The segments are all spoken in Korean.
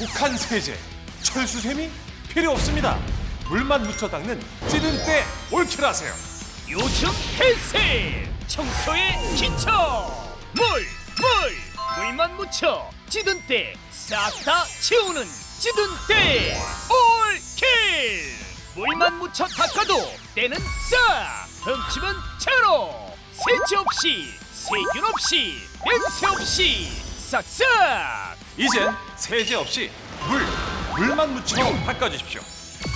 북한 세제, 철수샘이 필요 없습니다. 물만 묻혀 닦는 찌든 때 올킬하세요. 요즘 대세 청소의 기초 물! 물! 물만 묻혀 찌든 때 싹 다 채우는 찌든 때 올킬! 물만 묻혀 닦아도 때는 싹! 흠집은 제로! 세제 없이 세균 없이 냄새 없이 싹싹! 이젠 세제 없이 물, 물만 묻혀 닦아주십시오.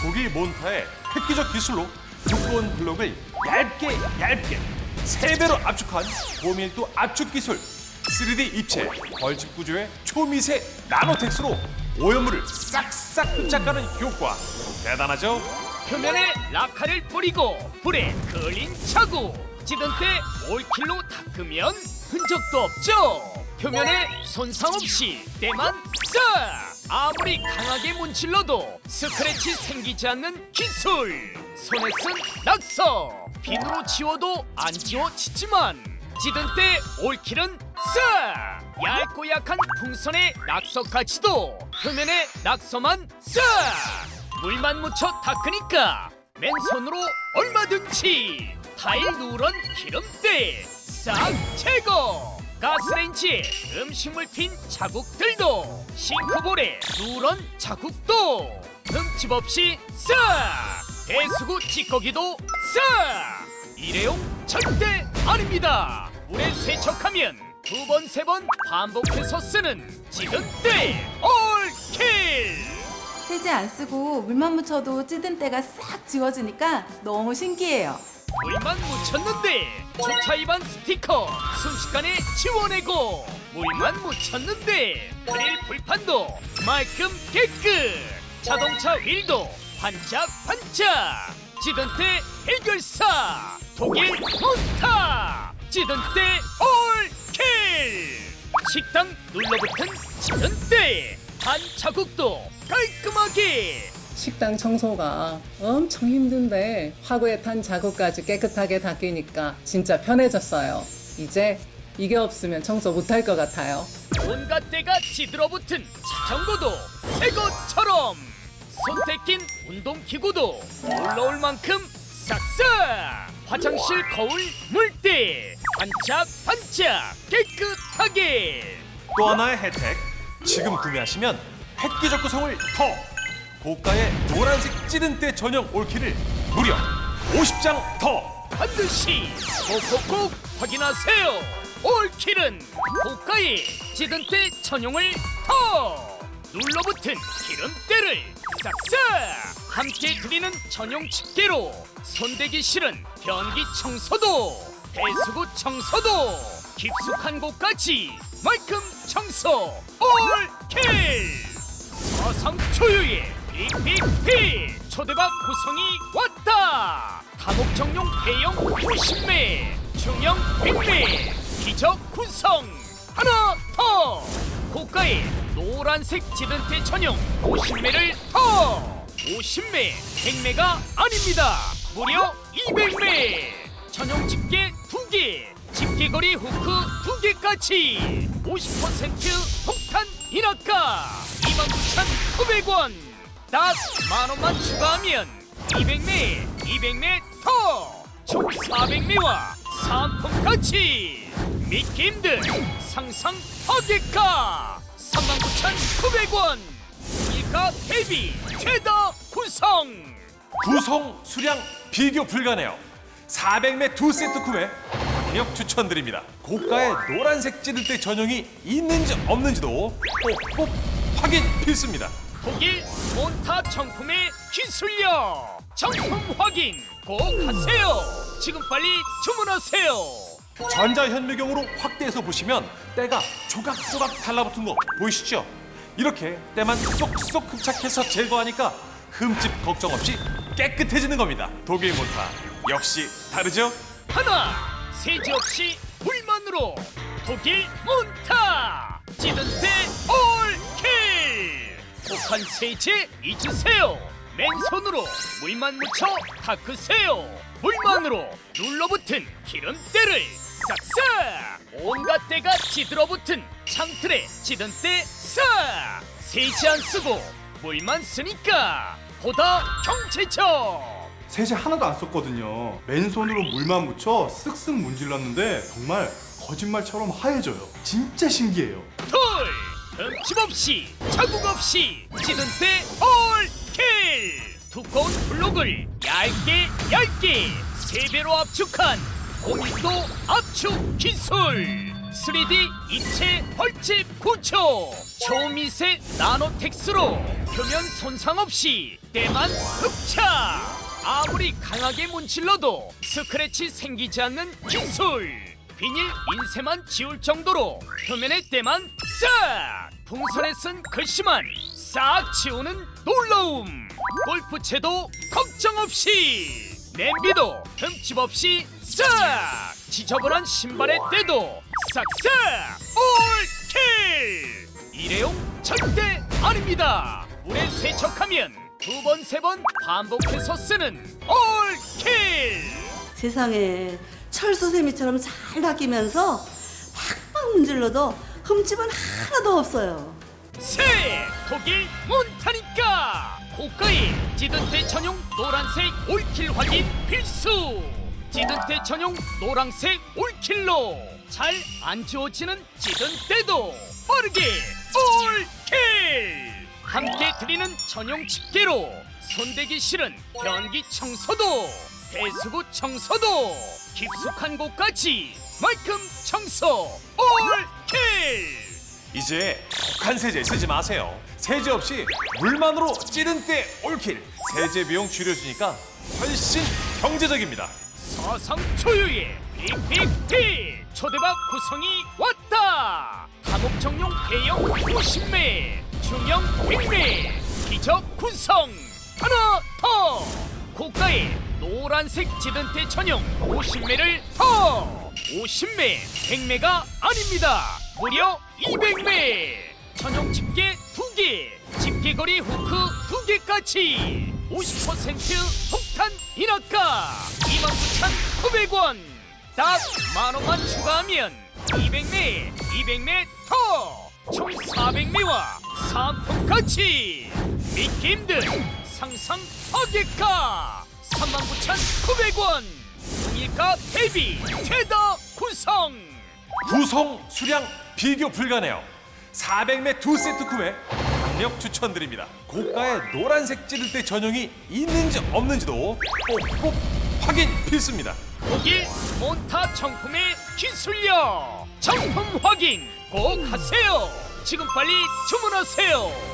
독일 몬타의 획기적 기술로 두꺼운 블록을 얇게 얇게 세배로 압축한 고밀도 압축 기술 3D 입체 벌집 구조의 초미세 나노텍스로 오염물을 싹싹 흡착하는 효과 대단하죠? 표면에 라카를 뿌리고 불에 걸린 자국 찌든 때 올킬로 닦으면 흔적도 없죠 표면에 손상 없이 때만 싹 아무리 강하게 문질러도 스크래치 생기지 않는 기술! 손에 쓴 낙서! 비누로 지워도 안 지워지지만 찌든 때 올킬은 싹 얇고 약한 풍선의 낙서까지도 표면에 낙서만 싹 물만 묻혀 닦으니까 맨손으로 얼마든지 타일 누런 기름때 싹 제거 가스레인지에 음식물 튄 자국들도 싱크볼에 누런 자국도 흠집 없이 싹 배수구 찌꺼기도 싹 일회용 절대 아닙니다. 물에 세척하면 두 번 세 번 반복해서 쓰는 지든때 올킬! 세제 안 쓰고 물만 묻혀도 찌든 때가 싹 지워지니까 너무 신기해요. 물만 묻혔는데 주차 위반 스티커 순식간에 지워내고 물만 묻혔는데 그릴 불판도 말끔 깨끗. 자동차 휠도 반짝반짝. 찌든 때 해결사 독일 몬타. 찌든 때 올킬. 식당 눌러붙은 찌든 때 반자국도 깔끔하게 식당 청소가 엄청 힘든데 화구에 탄 자국까지 깨끗하게 닦이니까 진짜 편해졌어요. 이제 이게 없으면 청소 못할 것 같아요. 온갖 때가 찌들어붙은 자전거도 새 것처럼 낀 운동기구도 올라올 만큼 싹싹 화장실 거울 물때 반짝반짝 깨끗하게 또 하나의 혜택 지금 구매하시면 획기적 구성을 더 고가의 노란색 찌든 때 전용 올킬을 무려 50장 더 반드시. 꼭꼭꼭 확인하세요. 올킬은 고가의 찌든 때 전용을 더 눌러붙은 기름때를 싹싹 함께 드리는 전용 집게로 손대기 싫은 변기 청소도 배수구 청소도 깊숙한 곳까지 말끔 청소. 올킬! 서성 초유의 빅빅빅 초대박 구성이 왔다! 다목적용 대형 50매 중형 100매 기적 구성! 하나 더! 고가의 노란색 지든테 전용 50매를 더! 50매 100매가 아닙니다! 무려 200매! 전용 집게 2개 집게거리 후크 2개까지! 50% 폭탄 인하가 29,900원 딱 만원만 추가하면 200매 200매 더 총 400매와 상품까지 믿기 힘든 상상 허대가 39,900원 일가 대비 최다 구성! 구성 수량 비교 불가네요. 400매 두 세트 구매 강력 추천드립니다. 고가의 노란색 찌든 때 전용이 있는지 없는지도 꼭꼭 확인 필수입니다 독일 몬타 정품의 기술력 정품 확인 꼭 하세요 지금 빨리 주문하세요 전자현미경으로 확대해서 보시면 때가 조각조각 달라붙은 거 보이시죠? 이렇게 때만 쏙쏙 흡착해서 제거하니까 흠집 걱정 없이 깨끗해지는 겁니다. 독일 모타 역시 다르죠? 하나 세제 없이 물만으로 독일 몬타 찌든 때올 킬 혹한 세제 잊으세요 맨손으로 물만 묻혀 닦으세요 물만으로 눌러붙은 기름때를 싹싹 온갖 때가 찌들어붙은 창틀에 찌든 때싹 세제 안 쓰고 물만 쓰니까 보다 경제적. 세제 하나도 안 썼거든요. 맨손으로 물만 묻혀 쓱쓱 문질렀는데 정말 거짓말처럼 하얘져요. 진짜 신기해요. 둘 흠집 없이 자국 없이 찌든 때 올킬 두꺼운 블록을 얇게 얇게 세 배로 압축한 고밀도 압축 기술! 3D 입체 벌집 구조! 초미세 나노텍스로 표면 손상 없이 때만 흡착! 아무리 강하게 문질러도 스크래치 생기지 않는 기술 비닐 인쇄만 지울 정도로 표면의 때만 싹! 풍선에 쓴 글씨만 싹 지우는 놀라움! 골프채도 걱정 없이 냄비도 흠집 없이 싹! 지저분한 신발의 때도 싹싹! 올킬! 일회용 절대 아닙니다! 물에 세척하면 두 번 세 번 반복해서 쓰는 올킬! 세상에 철수세미처럼 잘 닦이면서 팍팍 문질러도 흠집은 하나도 없어요. 새 독일 몬타니까! 고가의 찌든때 전용 노란색 올킬 확인 필수! 찌든때 전용 노란색 올킬로 잘 안 지워지는 찌든때도 빠르게 올킬! 함께 드리는 전용 집게로 손대기 싫은 변기 청소도 배수구 청소도 깊숙한 곳까지 말끔 청소 올킬 이제 독한 세제 쓰지 마세요. 세제 없이 물만으로 찌든 때 올킬. 세제 비용 줄여주니까 훨씬 경제적입니다. 서성 초유의 빅빅빅 초대박 구성이 왔다 다목적용 대형 50매 중형 100매 기적 구성 하나 더 고가의 노란색 지든테 전용 50매를 더! 50매 100매가 아닙니다. 무려 200매! 전용 집게 2개 집게거리 후크 2개까지. 50% 폭탄 인하가 29,900원. 딱 만원만 추가하면 200매 200매 더총 400매와 상품까지. 믿기 힘든 상상 하객가 39,900원 동일가 대비 최다 구성 구성 수량 비교 불가네요. 400매 두 세트 구매 강력 추천드립니다. 고가의 노란색 찌를 때 전용이 있는지 없는지도 꼭꼭 확인 필수입니다. 독일 몬타 정품의 기술력 정품 확인 꼭 하세요 지금 빨리 주문하세요